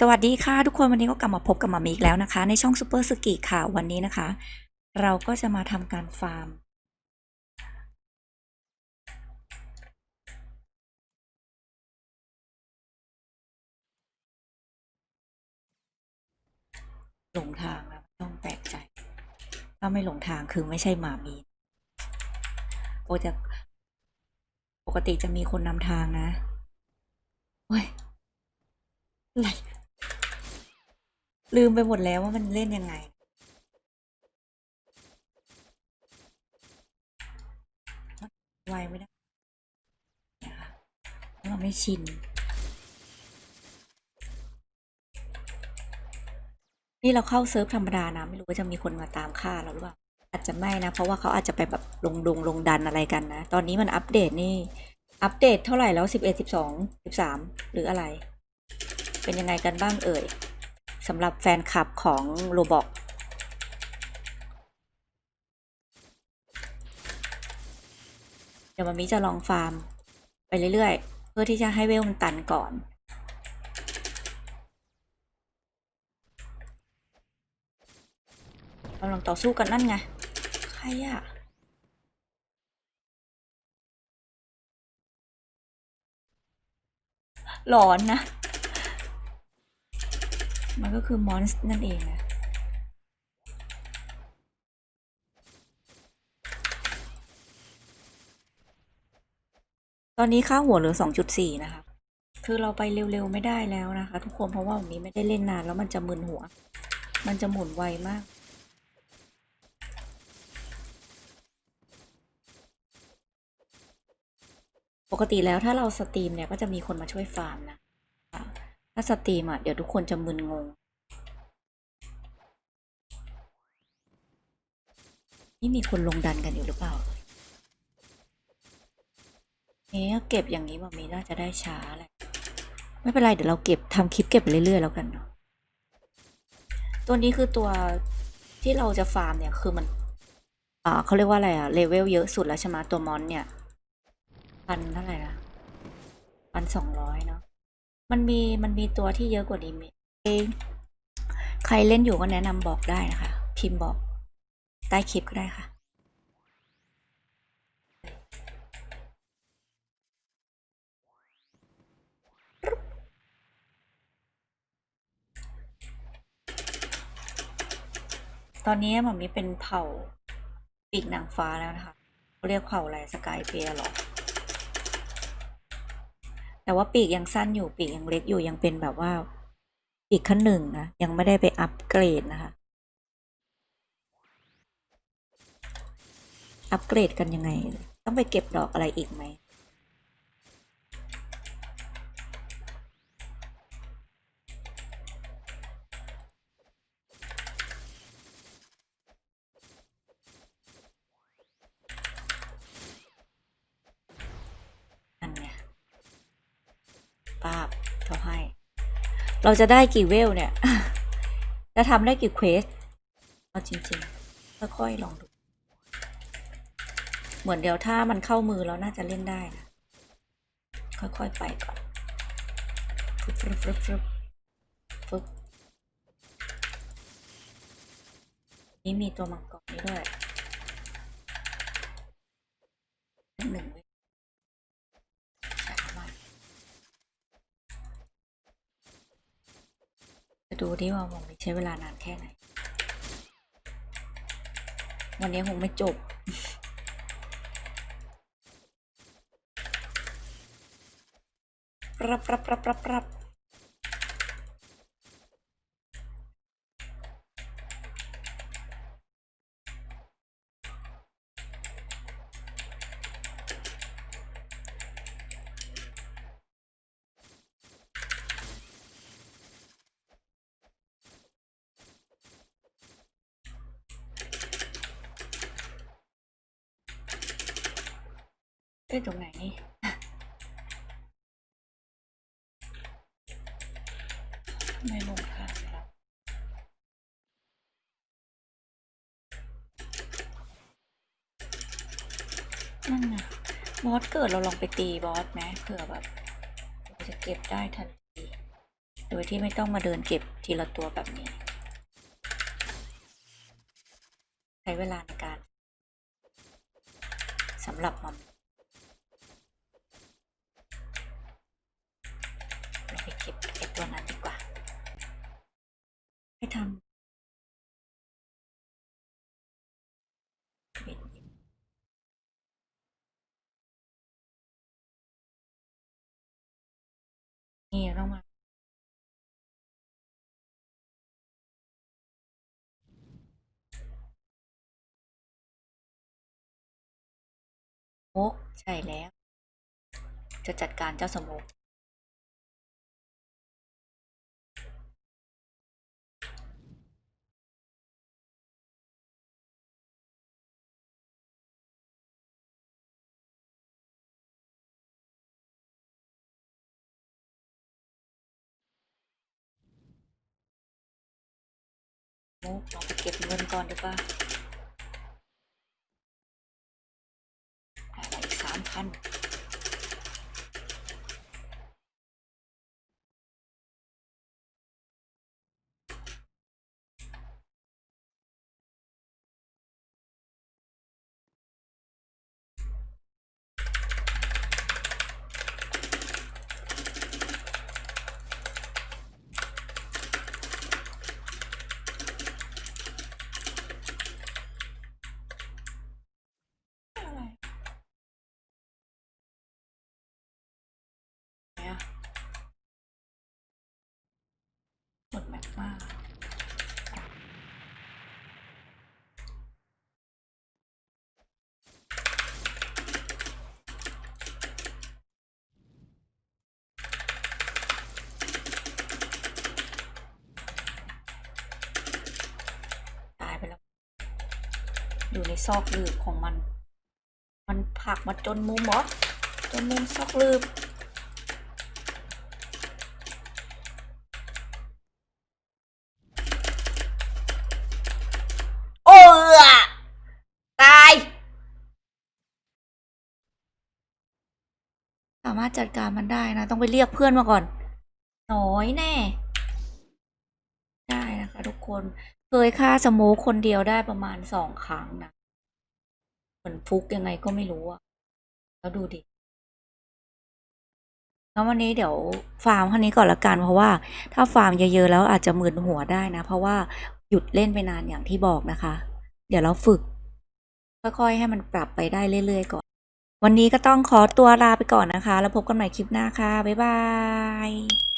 สวัสดีค่ะทุกคนวันนี้ก็กลับมาพบกับมามีอีกแล้วนะคะ ในช่องซูเปอร์สกิค่ะวันนี้นะคะ เราก็จะมาทำการฟาร์ม หลงทางแล้วไม่ต้องแปลกใจ ถ้าไม่หลงทางคือไม่ใช่หมามีโอจะปกติจะมีคนนำทางนะโอ้ยอะไร ลืมไปหมดแล้วว่ามันเล่นยังไง ไวไม่ได้นะคะเพราะเราไม่ชิน นี่เราเข้าเซิร์ฟธรรมดานะ ไม่รู้ว่าจะมีคนมาตามฆ่าเราหรือเปล่า อาจจะไม่นะ เพราะว่าเขาอาจจะไปแบบลงดงลงดันอะไรกันนะ ตอนนี้มันอัปเดตนี่ อัปเดตเท่าไหร่แล้วสิบเอ็ดสิบสองสิบสามหรืออะไร เป็นยังไงกันบ้างเอ่ย สำหรับแฟนคลับของโรบอกเดี๋ยวมันมีจะลองฟาร์ม ไปเรื่อยๆ เพื่อที่จะให้เวลมันตันก่อนกำลังต่อสู้กันนั่นไง ใครอะหลอนนะ มันก็คือมอนส์นั่นเองนะตอนนี้ค่าหัวเหลือ 2.4 นะคะ คือเราไปเร็วๆ ไม่ได้แล้วนะคะ ทุกคน เพราะว่าวันนี้ไม่ได้เล่นนานแล้วมันจะมึนหัว มันจะหมุนไวมาก ปกติแล้วถ้าเราสตรีมเนี่ยก็จะมีคนมาช่วยฟาร์มนะะ ถ้าสตรีมอะ เดี๋ยวทุกคนจะมึนงง นี่มีคนลงดันกันอยู่หรือเปล่าเอ๊ะเก็บอย่างนี้มันมีน่าจะได้ช้าแหละ ไม่เป็นไร เดี๋ยวเราเก็บทำคลิปเก็บไปเรื่อยๆแล้วกันเนาะตัวนี้คือตัวที่เราจะฟาร์มเนี่ย คือมันอ่าเขาเรียกว่าอะไรอะเลเวลเยอะสุดแล้วใช่ไหมตัวมอนเนี่ยพันเท่าไหร่นะพันสองร้อยเนาะ มันมีมันมีตัวที่เยอะกว่านี้ไหมเองใครเล่นอยู่ก็แนะนำบอกได้นะคะ พิมพ์บอกใต้คลิปก็ได้ค่ะตอนนี้มันมีเป็นเผ่าปีกนางฟ้าแล้วนะคะเขาเรียกเผ่าอะไรสกายเปียหรอ แต่ว่าปีกยังสั้นอยู่ปีกยังเล็กอยู่ยังเป็นแบบว่าปีกขั้นหนึ่งนะยังไม่ได้ไปอัปเกรดนะคะ อัปเกรดกันยังไง ต้องไปเก็บดอกอะไรอีกไหม ป้าบเขาให้ เราจะได้กี่เวลเนี่ย จะทำได้กี่เควสเอาจริงๆค่อยๆลองดู เหมือนเดี๋ยวถ้ามันเข้ามือเราน่าจะเล่นได้นะ ค่อยๆไปก่อนฟึบฟึบฟึบฟึบฟึบนี่มีตัวมังกรนี้ด้วยหนึ่งเวลช้ามาก จะ ดูดิว่าผมใช้เวลานานแค่ไหน วันนี้คงไม่จบ ปรับปรับปรับรับรับ เอ้ยตรงไหนนี่ไม่ลงทางแล้วนั่นนะบอสเกิดเราลองไปตีบอสไหมเผื่อแบบเราจะเก็บได้ทันที โดยที่ไม่ต้องมาเดินเก็บทีละตัวแบบนี้ ใช้เวลาในการสำหรับมันราไปเก็บไอ้ตัวนั้นดีกว่า ให้ทำเบ็ดนี่ต้องมาโมกใช่แล้ว จะจัดการเจ้าสมก โอ้เราไปเก็บเงินก่อนดีกว่าได้าอีกสามพัน อะไรเนี่ยหมดแม็ กมากตายไปแล้ว อยู่ในซอกลืบของมัน มันผักมาจนมุมหรอจนมุมซอกลืบ โอ้เอตาย สารถจัดการมันได้นะ ต้องไปเรียกเพื่อนมาก่อน น้อยแน่ ได้นะคะทุกคน เคยฆ่าสโมคคนเดียวได้ประมาณสองครั้งนะ เหมือนฟุกยังไงก็ไม่รู้อะแล้วดูดิแล้ววันนี้เดี๋ยวฟาร์มคันนี้ก่อนละกัน เพราะว่าถ้าฟาร์มเยอะๆแล้วอาจจะมึนหัวได้นะ เพราะว่าหยุดเล่นไปนานอย่างที่บอกนะคะ เดี๋ยวเราฝึก ค่อยๆให้มันปรับไปได้เรื่อยๆก่อน วันนี้ก็ต้องขอตัวลาไปก่อนนะคะ แล้วพบกันใหม่คลิปหน้าค่ะ บ๊ายบาย